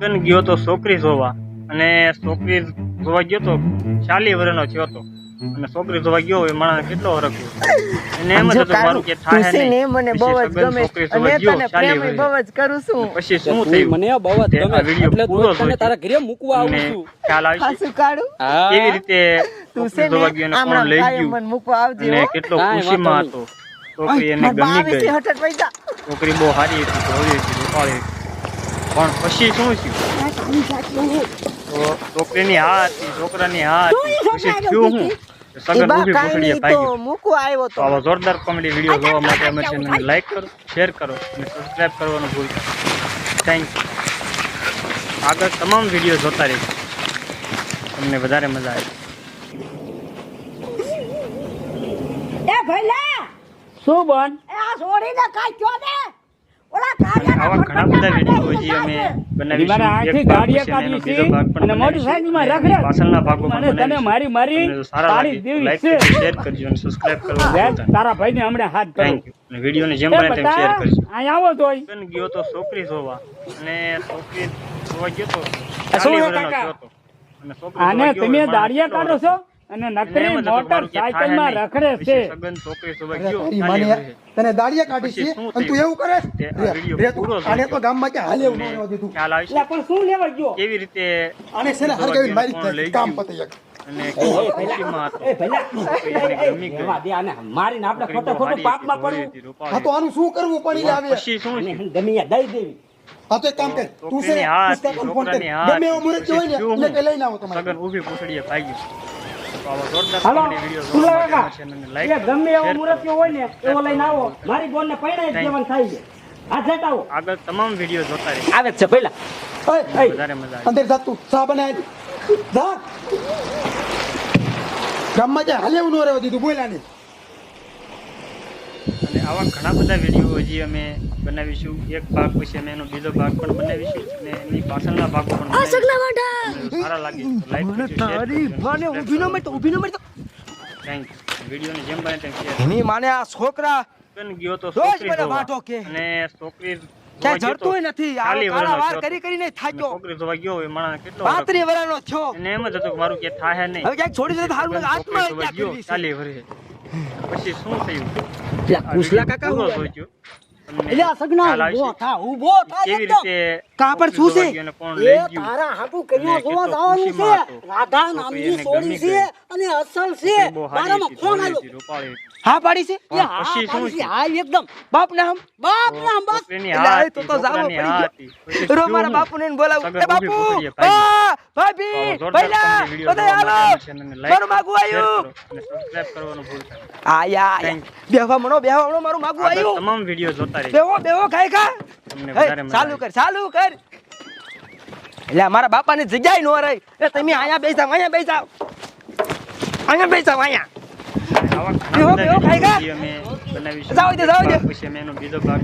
લગ્ન ગયો તો છોકરી જોવા. અને છોકરી જોવા ગયો તો ચાલી વર્ષનો થયો હતો અને છોકરી જોવા ગયો હોય માણસ કેટલો હરખ. એને એમ જ હતું મારું કે થાય ખુશી ને મને બહુ જ ગમે અને તને પ્રેમ બહુ જ કરું છું. પછી શું થયું? મને બહુ જ આ ગમે. વીડિયો એટલે પૂરો તું તને તારા ઘરે મૂકવા આવું છું. ખ્યાલ આવી કાઢું કેવી રીતે તું છોકરી છે જોવા ને ગયો કોણ લઈ કાયમ ગયું? મને મૂકવા આવજે અને કેટલો ખુશીમાં હતો. છોકરી એને ગમી ગઈ. છોકરી બહુ સારી હતી ધોળી હતી રૂપાળી હતી. પણ પછી શું થયું? તો છોકરીની હા હતી છોકરાની હા હતી પછી થયું હું સગન ભાગી. મૂકવા આવ્યો તો. આવા જોરદાર કોમેડી વીડિયો જોવા માટે અમે ચેનલને લાઈક કરો શેર કરો અને સબસ્ક્રાઇબ કરવાનું ભૂલતા થેન્ક યુ આગળ તમામ વીડિયો જોતા રહીશ તમને વધારે મજા આવે. એ શું બન એ આ છોડીને કાંઈ કયો અને આવા ઘણા બધા વીડિયો હજી અમે બનાવીશું. મારા આંખે એક ભાગ ગાડીએ પછી અને એનો કાઢી બીજો ભાગ પણ બનાવીશું. પાછળના ભાગો પણ તને મારી મારી સારા લાગે લાઈક શેર કરજો અને સબસ્ક્રાઇબ કરવાનું લે, ભૂલતા નહીં. તારા ભાઈને હમણાં હાથ થેન્ક યુ અને વિડીયોને જેમ બને તેમ શેર કરજો. અહીં આવો તોય ગયો તો છોકરી જોવા. અને છોકરી જોવા ગયો તો તમે દાડિયા કાઢો છો? અને થાય મોટરસાઇકલમાં નહીં. રખડે છે. તને દાડિયા કાઢી છે અને તું એવું કરે? રે, આને. તો ગામમાં કે હાલે એવું ન દીધું એટલે પણ શું લેવા ગયો? કેવી રીતે આને છે ને હરગાવી મારી કામ પતી આને. મારીને આપણે છોકરી ખોટું પાપમાં પડવું હા તો આનું શું કરવું પડી આવે પછી શું અને થયું? ગમે ત્યાં દઈ દેવી. હા તો એક કામ કર. તું છે ને છોકરીની હા પુસ્તક હતી, ફોન કર ગમે એવો મુરત હોય ને એટલે લઈને આવો તમારે. સગન ઊભી પૂછડીએ ભાગી. તો આવા જોરદાર હાલો ખુલ્લા કાકા અમારી channel ને એ like કરો, ગમે એવો મુરતિયો હોય ને એવો લઈને આવો. મારી બોનને પૈણા જ દેવાનું થાય છે. આ જતા આવો. આગળ તમામ વીડિયો જોતા રહેજો. આવે છે પહેલા. ઓય, વધારે મજા અંદર જા તું બનાય. જા. ગામમાં ક્યાં હાલે ન રહેવા દીધું બોલ્યા ને અને આવા ઘણા બધા વીડિયો હજી અમે બનાવીશું. એક ભાગ પછી અમે એનો બીજો ભાગ પણ બનાવીશું. અને એની પાછળના ભાગ પણ સારા લાગે. તો like કરજો, share કરજો. અને subscribe કરવાનું ઊભી ન મળતો થેન્ક વિડિયો ને જેમ બને તેમ શેર એની માને આ છોકરા કન ગયો તો છોકરી મને વાટો કે. અને છોકરી ગયો જડતું નથી. આ કાળા વાર કરી કરીને થાક્યો. છોકરી જોવા ગયો હોય માણસ કેટલો પાંત્રી વર્ષનો થયો. એને એમ જ હતું કે મારું કે થાય નહીં. હવે ક્યાંક છોડી દે તો હારું આત્મા આત્મહત્યા કરી ચાલી વર્ષે. પછી શું થયું? પેલા કુશલા કાકા હું એટલે આ સગના. ઊભો થા ઊભો થા કેવી. રીતે કા પણ છોકરી શું છે? એ તારા હાટુ અને જોવા જવાનું છે. રાધા નામની સોળી છે અને અસલ છે. છોકરી બહુ સારી મારામાં ફોન આવ્યો હતી, રૂપાળી હતી. હા પાડી છે? એ હા પાડી છે, હા એકદમ. બાપ ના બાપ નામ બસ. એટલે તો તો જાવો પડી ગયો. રો મારા બાપુને બોલાવું. એ બાપુ! આ, ભાભી video બધા હાલો મારું માગું આવ્યું કરો કરવાનું ભૂલતા નહીં. આયા બેહવા મણો બેહવા મણો મારું માગું આવ્યું તમામ વિડિયો જોતા રહે બેહો બેહો ખાઈ ખા. ચાલુ કર ચાલુ કર. એટલે મારા બાપાની જગ્યાએ નો રહી. એ તમે અહીંયા બેસાવ અહીંયા બેસાવ અહીંયા બેસાવ અહીંયા. બેહો, બેહો, ખાઈ ખા. બનાવી જાવ દે, જાવ દે. બીજો ભાગ